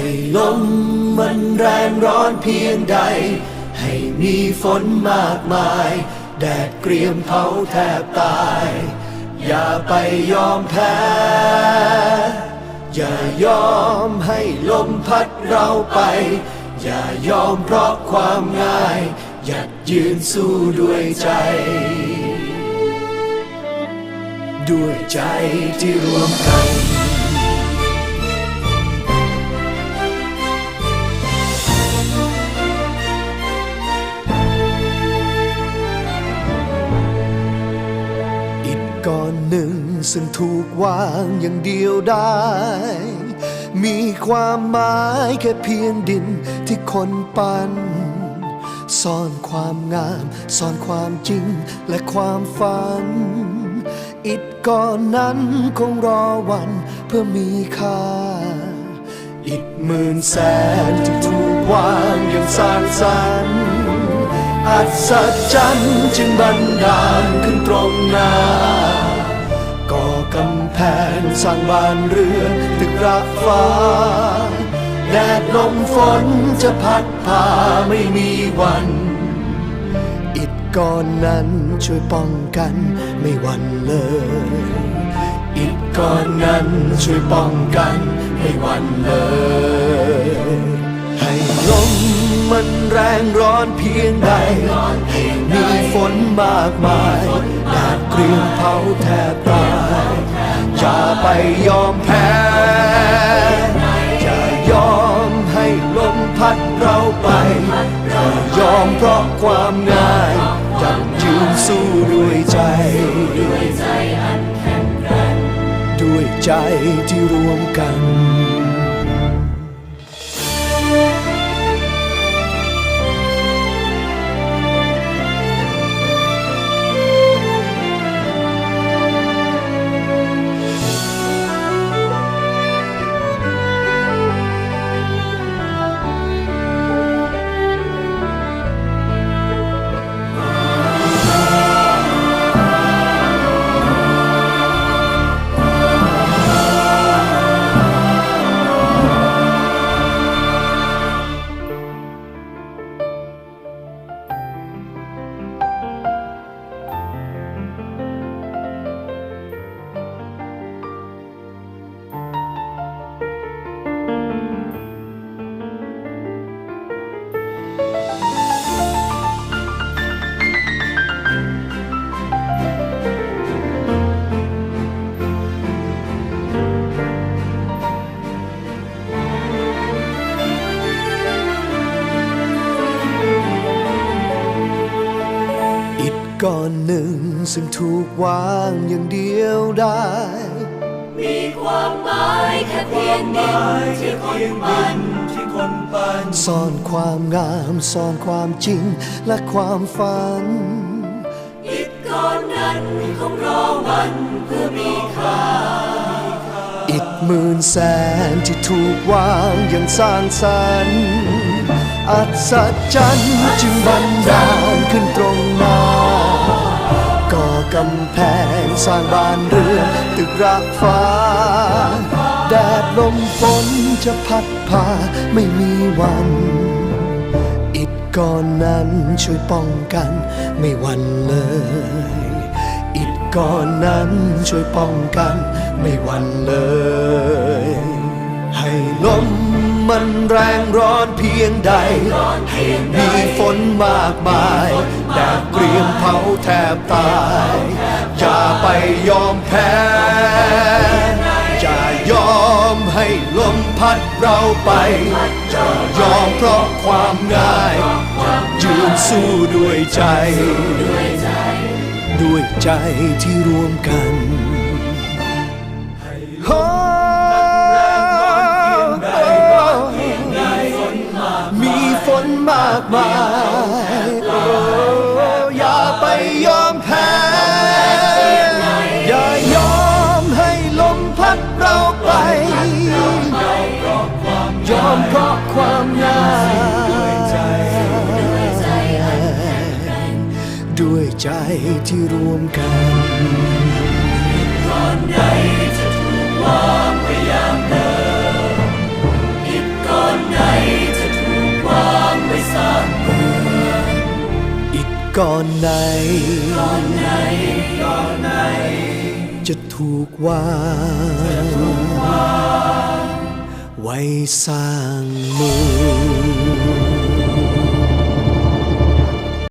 ให้ลมมันแรงร้อนเพียงใด ให้มีฝนมากมาย แดดเกรียมเผาแทบตาย อย่าไปยอมแพ้ อย่ายอมให้ลมพัดเราไป อย่ายอมเพราะความง่าย หยัดยืนสู้ด้วยใจ ด้วยใจที่รวมกัน ซึ่งถูกวางอย่างเดียวได้ มีความหมายแค่เพียงดินที่คนปั้นซ่อนความงามซ่อนความจริงและความฝัน อิฐก้อนนั้นคงรอวันเพื่อมีค่า อิฐหมื่นแสนที่ถูกวางอย่างสร้างสรรค์อัศจรรย์จึงบันดาลขึ้นตรงหน้าำแพงสร้างบ้านเรือนตึกระฟ้า แดดลมฝนจะพัดพาไม่มีวัน อิฐก้อนนั้นช่วยป้องกันไม่หวั่นเลย อิฐก้อนนั้นช่วยป้องกันไม่หวั่นเลย ให้ลม มันแรงร้อนเพียงใด มีฝนมากมายแดดเกรียมเผาแทบตายอย่าไปยอมแพ้อย่ายอมให้ลมพัดเราไปอย่ายอมเพราะความง่ายยันยืนสู้ด้วยใจ ด้วยใจที่รวมกัน ก้อนหนึ่งซึ่งถูกวางอย่างเดียวได้ มีความหมายแค่เพียงดินที่คนปั้นซ่อนความงามซ่อนความจริงและความฝันอิฐก้อนนั้นคงรอวันเพื่อมีค่าอิฐหมื่นแสนที่ถูกวางอย่างสร้างสรรค์อัศจรรย์จึงบันดาลขึ้นตรง สร้างบ้านเรือนตึกระฟ้า แดดลมฝนจะพัดพาไม่มีวัน อิฐก้อนนั้นช่วยป้องกันไม่หวั่นเลย อิฐก้อนนั้นช่วยป้องกันไม่หวั่นเลย ให้ลมมันแรงร้อนเพียงใด ให้มีฝนมากมายแดดเกรียมเผาแทบตาย พัดเราไปอย่ายอมเพราะความง่าย ยืนสู้ด้วยใจ ด้วยใจที่รวมกันโอ้มีฝนมากมาย ใจที่รวมกันตอนใดจะถูกวางไว้ยามเดิมอีกก้อนใดจะถูกวางไว้สร้างเมืองอีดก้อนไหก้อนไหก้อนไหนจะถูกวางไว้สร้างเมือง